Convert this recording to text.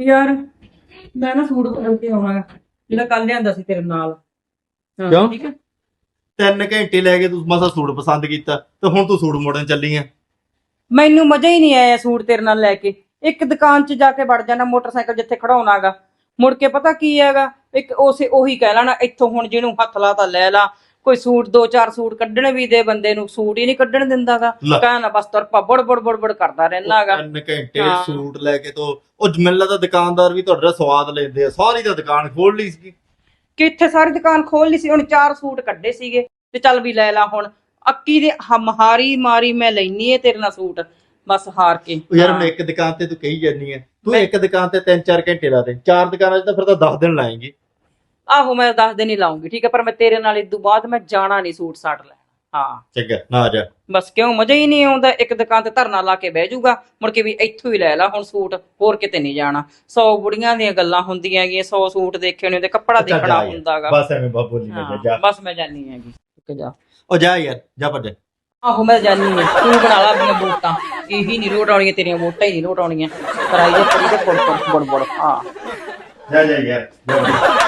ਯਾਰ ਮੈਂ ਨਾ ਸੂਟ ਬਦਲ ਕੇ ਆਉਣਾ ਜਿਹੜਾ ਕੱਲ ਲਿਆਂਦਾ ਸੀ ਤੇਰੇ ਨਾਲ। ਹਾਂ, ਕਿਉਂ? ਠੀਕ ਹੈ। ਤਿੰਨ ਘੰਟੇ ਲੈ ਕੇ ਤੂੰ ਮਸਾ ਸੂਟ ਪਸੰਦ ਕੀਤਾ ਤੇ ਹੁਣ ਤੂੰ ਸੂਟ ਮੋੜਨ ਚੱਲੀ ਆ। ਮੈਨੂੰ ਮਜ਼ਾ ਹੀ ਨਹੀਂ ਆਇਆ ਸੂਟ ਤੇਰੇ ਨਾਲ ਲੈ ਕੇ। ਇੱਕ ਦੁਕਾਨ 'ਚ ਜਾ ਕੇ ਵੜ ਜਾਣਾ ਮੋਟਰਸਾਈਕਲ ਜਿੱਥੇ ਖੜਾਉਣਾਗਾ ਮੁੜ ਕੇ ਪਤਾ ਕੀ ਹੈਗਾ? ਇੱਕ ਉਸੇ ਉਹੀ ਕਹਿ ਲੈਣਾ ਇੱਥੋਂ ਹੁਣ ਜਿਹਨੂੰ ਹੱਥ ਲਾ ਤਾਂ ਲੈ ਲਾ। ਕੋਈ ਸੂਟ ਦੋ ਚਾਰ ਸੂਟ ਕੱਢਣ ਵੀ ਦੇ ਬੰਦੇ ਨੂੰ ਸੂਟ ਹੀ ਨਹੀਂ ਕੱਢਣ ਦਿੰਦਾਗਾ। ਲੈ। ਕਹਿਣਾ ਬਸ ਤੁਰ ਪਾ ਬੜ ਬੜ ਬੜ ਬੜ ਕਰਦਾ ਰਹਿਣਾਗਾ ਤਿੰਨ ਘੰਟੇ। ਸੂਟ ਲੈ ਕੇ ਤੋਂ ਉਹ ਮੈਨੂੰ ਲੱਗਦਾ ਦੁਕਾਨਦਾਰ ਵੀ ਤੁਹਾਡਾ ਸਵਾਦ ਲੈਂਦੇ ਆ। ਸਾਰੀ ਤਾਂ ਦੁਕਾਨ ਖੋਲ ਲਈ ਸੀ ਕਿੱਥੇ ਸਾਰੀ ਦੁਕਾਨ ਖੋਲ ਲਈ ਸੀ ਹੁਣ ਚਾਰ ਸੂਟ ਕੱਢੇ ਸੀਗੇ। ਤੇ ਚੱਲ ਵੀ ਲੈ ਲਾ ਹੁਣ। ਅੱਕੀ ਦੇ ਹਮਹਾਰੀ ਮਾਰੀ ਮੈਂ ਲੈਣੀ ਏ ਤੇਰੇ ਨਾਲ ਸੂਟ। ਬਸ ਹਾਰ ਕੇ। ਯਾਰ ਹਾਂ। ਇੱਕ ਦੁਕਾਨ ਤੇ ਤੂੰ ਕਹੀ ਜਾਨੀ ਆ। ਤੂੰ ਮੈਂ- ਇੱਕ ਦੁਕਾਨ ਤੇ 3-4 ਘੰਟੇ ਲਾ ਦੇ। ਚਾਰ ਦੁਕਾਨਾਂ 'ਚ ਤਾਂ ਫਿਰ ਤਾਂ 10 ਦਿਨ ਲਾਏਂਗੇ। ਆਹੋ ਮੈਂ ਦੱਸ ਦਿਨ ਹੀ ਲਾਉਂਗੀ ਠੀਕ ਹੈ ਪਰ ਮੈਂ ਤੇਰੇ ਨਾਲ ਇਦੋਂ ਬਾਅਦ ਮੈਂ ਜਾਣਾ ਨਹੀਂ ਸੂਟ ਸਾਟ ਲੈਣ। ਹਾਂ। ਚੰਗਾ ਨਾ ਜਾ। ਬਸ ਕਿਉਂ ਮਜ਼ਾ ਹੀ ਨਹੀਂ ਆਉਂਦਾ ਇੱਕ ਦੁਕਾਨ ਤੇ ਧਰਨਾ ਲਾ ਕੇ ਬਹਿ ਜਾਊਗਾ ਮੁੜ ਕੇ ਵੀ ਇੱਥੋਂ ਹੀ ਲੈ ਲਾ ਹੁਣ ਸੂਟ ਹੋਰ ਕਿਤੇ ਨਹੀਂ ਜਾਣਾ। 100 ਬੁੜੀਆਂ ਦੀਆਂ ਗੱਲਾਂ ਹੁੰਦੀਆਂ ਹੈਗੀਆਂ 100 ਸੂਟ ਦੇਖੇ ਹੋਣੇ ਤੇ ਕੱਪੜਾ ਜਾ ਦੇਖਣਾ ਯਾਰ, ਹੁੰਦਾਗਾ ਬਸ ਐਵੇਂ ਬਾਬੂ ਨਹੀਂ ਹਾਂ, ਜਾ। ਬਸ ਮੈਂ ਜਾਣੀ ਹੈਗੀ ਠੀਕ ਜਾ। ਉਹ ਜਾ ਯਾਰ ਜਾ ਭੱਜ ਆਹੋ ਮੈਂ ਜਾਣੀ ਹੈ ਤੂੰ ਬਣਾ ਲਾ ਆਪਣੀਆਂ ਵੋਟਾਂ ਇਹੀ ਨਹੀਂ ਲੋਟ ਆਉਣੀਆਂ ਤੇਰੀਆਂ ਵੋਟਾਂ ਹੀ ਨਹੀਂ ਲੋਟ ਆਉਣੀਆਂ। ਕਰਾਈ ਜਾ ਪੜੀ ਤੇ ਫੁੜ ਫੁੜ ਫੁੜ ਫੁੜ ਹਾਂ। ਜਾ ਜਾ ਯਾਰ ਜਾ।